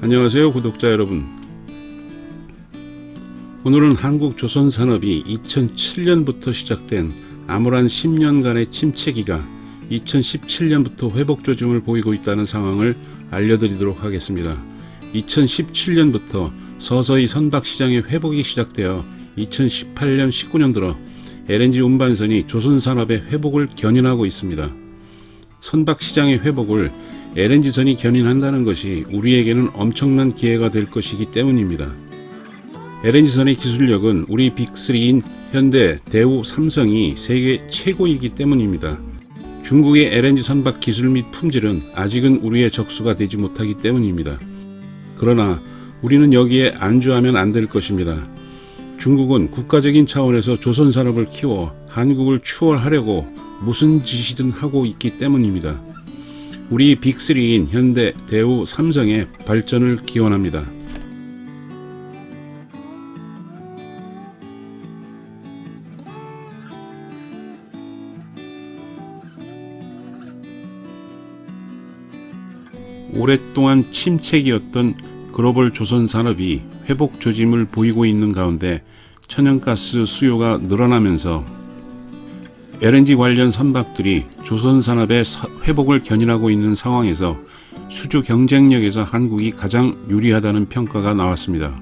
안녕하세요 구독자 여러분 오늘은 한국 조선산업이 2007년부터 시작된 암울한 10년간의 침체기가 2017년부터 회복 조짐을 보이고 있다는 상황을 알려드리도록 하겠습니다. 2017년부터 서서히 선박 시장의 회복이 시작되어 2018년 19년 들어 LNG 운반선이 조선산업의 회복을 견인하고 있습니다. 선박 시장의 회복을 LNG선이 견인한다는 것이 우리에게는 엄청난 기회가 될 것이기 때문입니다. LNG선의 기술력은 우리 빅3인 현대, 대우, 삼성이 세계 최고이기 때문입니다. 중국의 LNG 선박 기술 및 품질은 아직은 우리의 적수가 되지 못하기 때문입니다. 그러나 우리는 여기에 안주하면 안 될 것입니다. 중국은 국가적인 차원에서 조선 산업을 키워 한국을 추월하려고 무슨 짓이든 하고 있기 때문입니다. 우리 빅3인 현대, 대우, 삼성의 발전을 기원합니다. 오랫동안 침체기였던 글로벌 조선 산업이 회복 조짐을 보이고 있는 가운데 천연가스 수요가 늘어나면서 LNG 관련 선박들이 조선 산업의 서- 회복을 견인하고 있는 상황에서 수주 경쟁력에서 한국이 가장 유리하다는 평가가 나왔습니다.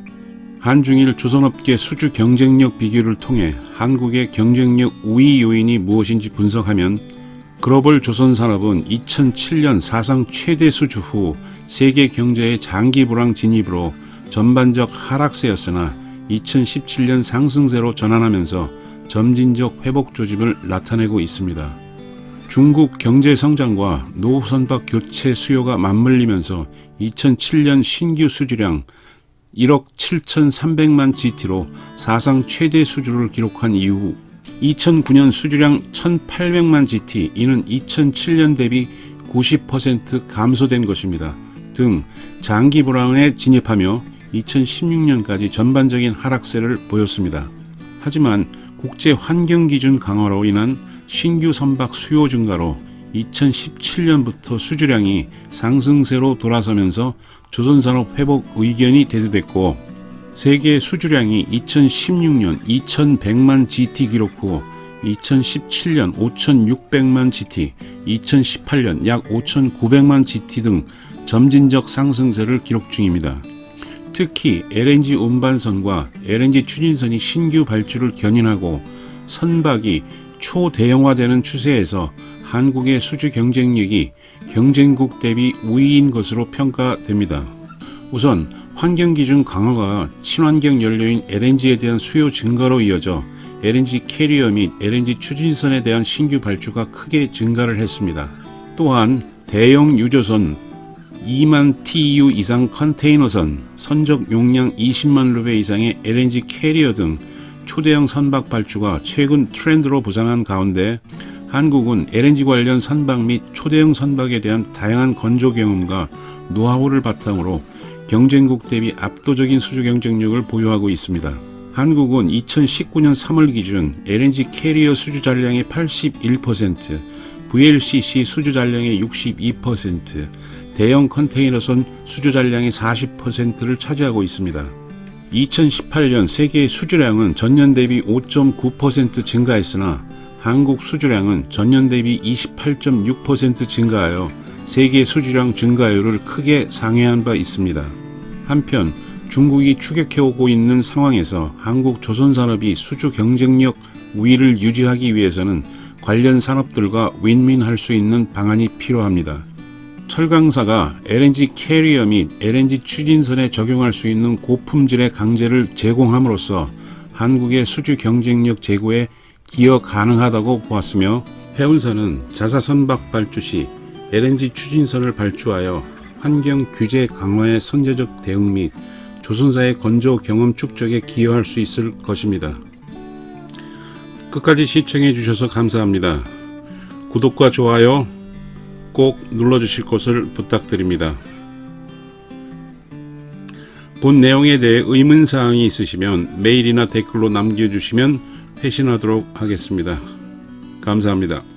한중일 조선업계 수주 경쟁력 비교를 통해 한국의 경쟁력 우위 요인이 무엇인지 분석하면 글로벌 조선 산업은 2007년 사상 최대 수주 후 세계 경제의 장기 불황 진입으로 전반적 하락세였으나 2017년 상승세로 전환하면서 점진적 회복 조짐을 나타내고 있습니다. 중국 경제 성장과 노후 선박 교체 수요가 맞물리면서 2007년 신규 수주량 1억 7,300만 GT로 사상 최대 수주를 기록한 이후 2009년 수주량 1,800만 GT 이는 2007년 대비 90% 감소된 것입니다. 등 장기 불황에 진입하며 2016년까지 전반적인 하락세를 보였습니다. 하지만 국제 환경 기준 강화로 인한 신규 선박 수요 증가로 2017년부터 수주량이 상승세로 돌아서면서 조선산업 회복 의견이 대두됐고 세계 수주량이 2016년 2100만 GT 기록 후 2017년 5600만 GT, 2018년 약 5900만 GT 등 점진적 상승세를 기록 중입니다. 특히 LNG 운반선과 LNG 추진선이 신규 발주를 견인하고 선박이 초대형화되는 추세에서 한국의 수주 경쟁력이 경쟁국 대비 우위인 것으로 평가됩니다. 우선 환경 기준 강화가 친환경 연료인 LNG에 대한 수요 증가로 이어져 LNG 캐리어 및 LNG 추진선에 대한 신규 발주가 크게 증가를 했습니다. 또한 대형 유조선 2만 TEU 이상 컨테이너선, 선적 용량 20만 루베 이상의 LNG 캐리어 등 초대형 선박 발주가 최근 트렌드로 부상한 가운데 한국은 LNG 관련 선박 및 초대형 선박에 대한 다양한 건조 경험과 노하우를 바탕으로 경쟁국 대비 압도적인 수주 경쟁력을 보유하고 있습니다. 한국은 2019년 3월 기준 LNG 캐리어 수주 잔량의 81%, VLCC 수주 잔량의 62%, 대형 컨테이너선 수주 잔량의 40%를 차지하고 있습니다. 2018년 세계 수주량은 전년 대비 5.9% 증가했으나 한국 수주량은 전년 대비 28.6% 증가하여 세계 수주량 증가율을 크게 상회한 바 있습니다. 한편 중국이 추격해오고 있는 상황에서 한국 조선산업이 수주 경쟁력 우위를 유지하기 위해서는 관련 산업들과 윈윈할 수 있는 방안이 필요합니다. 철강사가 LNG 캐리어 및 LNG 추진선에 적용할 수 있는 고품질의 강제를 제공함으로써 한국의 수주 경쟁력 제고에 기여 가능하다고 보았으며 해운사는 자사선박 발주 시 LNG 추진선을 발주하여 환경 규제 강화의 선제적 대응 및 조선사의 건조 경험 축적에 기여할 수 있을 것입니다. 끝까지 시청해 주셔서 감사합니다. 구독과 좋아요 꼭 눌러주실 것을 부탁드립니다. 본 내용에 대해 의문사항이 있으시면 메일이나 댓글로 남겨주시면 회신하도록 하겠습니다. 감사합니다.